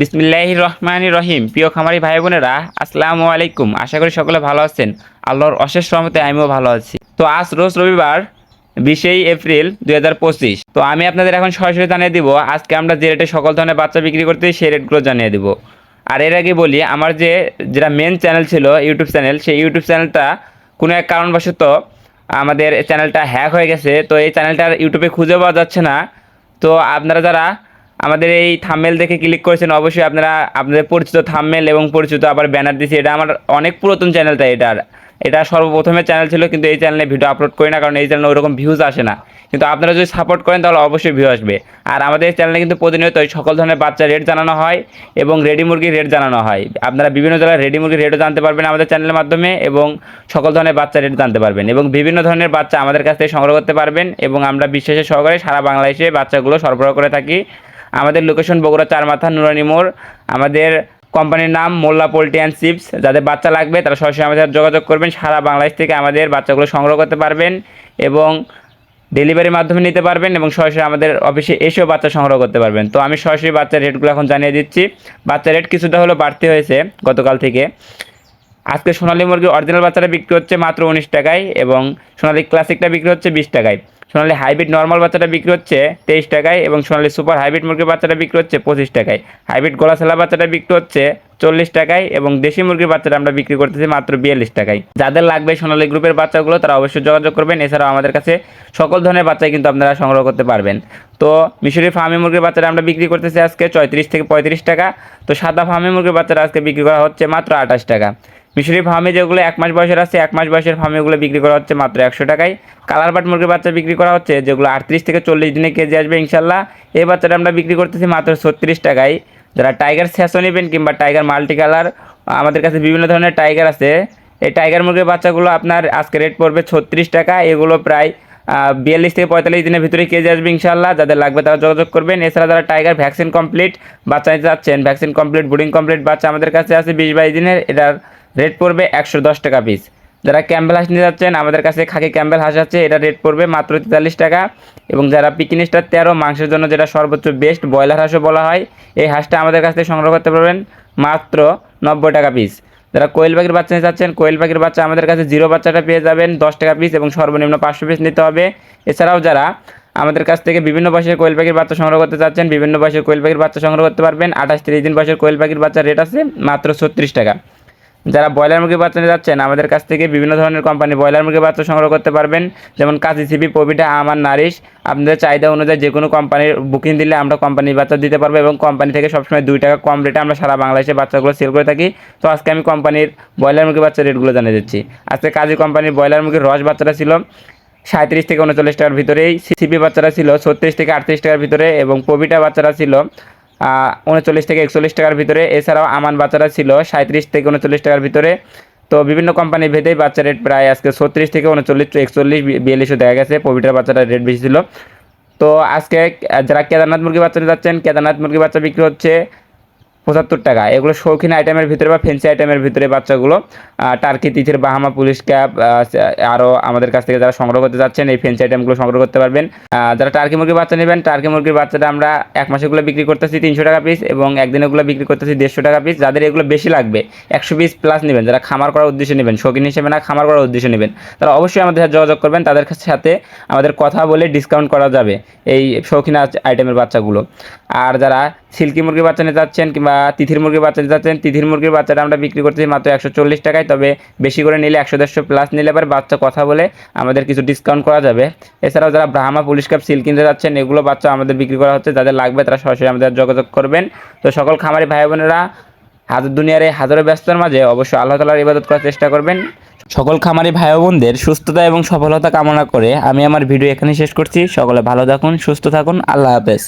বিসমিল্লাহ রহমান রহিম। প্রিয় খামারি ভাই বোনেরা, আসসালামু আলাইকুম। আশা করি সকলে ভালো আছেন। আল্লাহর অশেষ রহমতে আমিও ভালো আছি। তো আজ রোজ রবিবার, বিশেই এপ্রিল দু হাজার পঁচিশ। তো আমি আপনাদের এখন সরাসরি জানিয়ে দিব, আজকে আমরা যে রেটে সকল ধরনের বাচ্চা বিক্রি করতে সেই রেটগুলো জানিয়ে দিব। আর এর আগে বলি, আমার যে, যেটা মেন চ্যানেল ছিল ইউটিউব চ্যানেল সেই ইউটিউব চ্যানেলটা কোনো এক কারণবশত আমাদের চ্যানেলটা হ্যাক হয়ে গেছে। তো এই চ্যানেলটা ইউটিউবে খুঁজে পাওয়া যাচ্ছে না। তো আপনারা যারা আমাদের এই থাম্মেল দেখে ক্লিক করেছেন, অবশ্যই আপনারা আপনাদের পরিচিত থাম্মেল এবং পরিচিত আবার ব্যানার দিয়েছি। এটা আমার অনেক পুরাতন চ্যানেলটা এটার এটা সর্বপ্রথমে চ্যানেল ছিল, কিন্তু এই চ্যানেলে ভিডিও আপলোড করি না, কারণ এই চ্যানেলে ওরকম ভিউজ আসে না। কিন্তু আপনারা যদি সাপোর্ট করেন, তাহলে অবশ্যই ভিউ আসবে। আর আমাদের চ্যানেলে কিন্তু প্রতিনিয়ত ওই সকল ধরনের বাচ্চা রেট জানানো হয় এবং রেডি মুরগির রেট জানানো হয়। আপনারা বিভিন্ন জায়গায় রেডি মুরগির রেটও জানতে পারবেন আমাদের চ্যানেলের মাধ্যমে এবং সকল ধরনের বাচ্চা রেট জানতে পারবেন এবং বিভিন্ন ধরনের বাচ্চা আমাদের কাছ থেকে সংগ্রহ করতে পারবেন এবং আমরা বিশ্বাসের সহকারে সারা বাংলাদেশে বাচ্চাগুলো সরবরাহ করে থাকি। আমাদের লোকেশন বগুড়া চার মাথা নুরানি মোড়। আমাদের কোম্পানির নাম মোল্লা পোল্ট্রি অ্যান্ড চিপস। যাদের বাচ্চা লাগবে, তারা সরাসরি আমাদের যোগাযোগ করবেন। সারা বাংলাদেশ থেকে আমাদের বাচ্চাগুলো সংগ্রহ করতে পারবেন এবং ডেলিভারির মাধ্যমে নিতে পারবেন এবং সরাসরি আমাদের অফিসে এসেও বাচ্চা সংগ্রহ করতে পারবেন। তো আমি সরাসরি বাচ্চার রেটগুলো এখন জানিয়ে দিচ্ছি। বাচ্চার রেট কিছুটা হলো বাড়তি হয়েছে গতকাল থেকে। আজকে সোনালী মুরগির অরিজিনাল বাচ্চাটা বিক্রি হচ্ছে মাত্র উনিশ টাকায় এবং সোনালী ক্লাসিকটা বিক্রি হচ্ছে বিশ টাকায়। সোনালী হাইব্রিড নর্মাল বাচ্চাটা বিক্রি হচ্ছে তেইশ টাকায় এবং সোনালী সুপার হাইব্রিড মুরগির বাচ্চাটা বিক্রি হচ্ছে পঁচিশ টাকায়। হাইব্রিড গলাছেলা বাচ্চাটা বিক্রি হচ্ছে চল্লিশ টাকায় এবং দেশি মুরগির বাচ্চাটা আমরা বিক্রি করতেছি মাত্র বিয়াল্লিশ টাকায়। যাদের লাগবে সোনালী গ্রুপের বাচ্চাগুলো তারা অবশ্যই যোগাযোগ করবেন। এছাড়াও আমাদের কাছে সকল ধরনের বাচ্চাই কিন্তু আপনারা সংগ্রহ করতে পারবেন। তো মিশরি ফার্মি মুরগির বাচ্চাটা আমরা বিক্রি করতেছি আজকে চৌত্রিশ থেকে পঁয়ত্রিশ টাকা। তো সাদা ফার্মি মুরগির বাচ্চাটা আজকে বিক্রি করা হচ্ছে মাত্র আঠাশ টাকা। মিশরি ফার্মে যেগুলো এক মাস বয়সের আছে, এক মাস বয়সের ফার্মেগুলো বিক্রি করা হচ্ছে মাত্র একশো টাকায়। কালার বাট মুরগির বাচ্চা বিক্রি করা হচ্ছে, যেগুলো আটত্রিশ থেকে চল্লিশ দিনে কেজি আসবে ইনশাল্লাহ। এই বাচ্চাটা আমরা বিক্রি করতেছি মাত্র ছত্রিশ টাকায়। যারা টাইগার স্যাসো নেবেন কিংবা টাইগার মাল্টি কালার, আমাদের কাছে বিভিন্ন ধরনের টাইগার আছে। এই টাইগার মুরগির বাচ্চাগুলো আপনার আজকে রেট পড়বে ছত্রিশ টাকা। এগুলো প্রায় বিয়াল্লিশ থেকে পঁয়তাল্লিশ দিনের ভিতরে কেজি আসবে ইনশাল্লাহ। যাদের লাগবে তারা যোগাযোগ করবেন। এছাড়া যারা টাইগার ভ্যাকসিন কমপ্লিট বাচ্চা নিতে যাচ্ছেন ভ্যাকসিন কমপ্লিট বুডিং কমপ্লিট বাচ্চা আমাদের কাছে আছে বিশ বাইশ দিনের। এটার রেট পড়বে একশো দশ টাকা পিস যারা ক্যাম্বেল হাঁস নিতে যাচ্ছেন, আমাদের কাছে খাকি ক্যাম্বেল হাঁস আছে, এটা রেট পড়বে মাত্র তেতাল্লিশ টাকা। এবং যারা পিকিনিস্টার তেরো, মাংসের জন্য যেটা সর্বোচ্চ বেস্ট ব্রয়লার হাঁসও বলা হয়, এই হাঁসটা আমাদের কাছ থেকে সংগ্রহ করতে পারবেন মাত্র নব্বই টাকা পিস যারা কোয়েল পাখির বাচ্চা নিতে চাচ্ছেন কোয়েল পাখির বাচ্চা আমাদের কাছে জিরো বাচ্চাটা পেয়ে যাবেন, দশ টাকা পিস এবং সর্বনিম্ন পাঁচশো পিস নিতে হবে। এছাড়াও যারা আমাদের কাছ থেকে বিভিন্ন বয়সের কোয়েল পাখির বাচ্চা সংগ্রহ করতে চাচ্ছেন, বিভিন্ন বয়সের কোয়েল পাখির বাচ্চা সংগ্রহ করতে পারবেন, আঠাশ তিরিশ দিন বয়সের কোয়েল পাখির বাচ্চার রেট আছে মাত্র ছত্রিশ টাকা। যারা ব্রয়লার মুরগির বাচ্চা নিতে যাচ্ছেন, আমাদের কাছ থেকে বিভিন্ন ধরনের কোম্পানি ব্রয়লার মুরগির বাচ্চা সংগ্রহ করতে পারবেন। যেমন কাজী সিপি পবিটা আমার নারিশ। আপনাদের চাহিদা অনুযায়ী যে কোনো কোম্পানির বুকিং দিলে আমরা কোম্পানির বাচ্চা দিতে পারব এবং কোম্পানি থেকে সবসময় দুই টাকা কম রেটে আমরা সারা বাংলাদেশে বাচ্চাগুলো সেল করে থাকি। তো আজকে আমি কোম্পানির ব্রয়লার মুরগি বাচ্চার রেটগুলো জানিয়ে দিচ্ছি। আজকে কাজী কোম্পানির ব্রয়লার মুরগির রস বাচ্চাটা ছিল সাঁত্রিশ থেকে উনচল্লিশ টাকার ভিতরেই। সিপি বাচ্চারা ছিল ছত্রিশ থেকে আটত্রিশ টাকার ভিতরে এবং পবিটা বাচ্চারা ছিল উনচল্লিশ থেকে একচল্লিশ টাকার ভিতরে। এছাড়াও আমান বাচ্চারা ছিল সাঁত্রিশ থেকে উনচল্লিশ টাকার ভিতরে। তো বিভিন্ন কোম্পানির ভেদেই বাচ্চা রেট প্রায় আজকে ছত্রিশ থেকে উনচল্লিশ একচল্লিশ বিয়াল্লিশও দেখা গেছে। পবিটার বাচ্চাটার রেট বেশি ছিল। তো আজকে যারা কেদারনাথ মুরগি বাচ্চা যাচ্ছেন, কেদারনাথ মুরগি বাচ্চা বিক্রি হচ্ছে পঁচাত্তর টাকা। এগুলো শৌখিন আইটেমের ভিতরে বা ফেন্সি আইটেমের ভিতরে বাচ্চাগুলো টার্কি, তিথির বাহামা, পুলিশ ক্যাপ আরও আমাদের কাছ থেকে যারা সংগ্রহ করতে যাচ্ছেন এই ফেন্সি আইটেমগুলো সংগ্রহ করতে পারবেন। যারা টার্কি মুরগির বাচ্চা নেবেন, টার্কি মুরগির বাচ্চাটা আমরা এক মাসেগুলো বিক্রি করতেছি তিনশো টাকা পিস এবং একদিনেগুলো বিক্রি করতেছি দেড়শো টাকা পিস যাদের এগুলো বেশি লাগবে, একশো পিস প্লাস নেবেন। যারা খামার করার উদ্দেশ্যে নেবেন, শৌখিন হিসেবে না, খামার করার উদ্দেশ্যে নেবেন, তারা অবশ্যই আমাদের সাথে যোগাযোগ করবেন। তাদের সাথে আমাদের কথা বলে ডিসকাউন্ট করা যাবে এই শৌখিন আইটেমের বাচ্চাগুলো। আর যারা সিল্কি মুরগির বাচ্চা নিতে যাচ্ছেন কিংবা তিথির মুরগির বাচ্চা নিতে যাচ্ছেন তিথির মুরগির বাচ্চাটা আমরা বিক্রি করতেছি মাত্র একশো চল্লিশ টাকায়, তবে বেশি করে নিলে একশো দেড়শো প্লাস নিলে এবার বাচ্চা কথা বলে আমাদের কিছু ডিসকাউন্ট করা যাবে। এছাড়াও যারা ব্রাহ্মা পুলিশ কাপ সিল কিনতে যাচ্ছেন, এগুলো বাচ্চা আমাদের বিক্রি করা হচ্ছে, যাদের লাগবে তারা সরাসরি আমাদের যোগাযোগ করবেন। তো সকল খামারি ভাই বোনেরা, হাজার দুনিয়ার এই হাজারো ব্যস্ততার মাঝে অবশ্যই আল্লাহ তালার ইবাদত করার চেষ্টা করবেন। সকল খামারি ভাই বোনদের সুস্থতা এবং সফলতা কামনা করে আমি আমার ভিডিও এখানে শেষ করছি। সকলে ভালো থাকুন, সুস্থ থাকুন, আল্লাহ হাফেজ।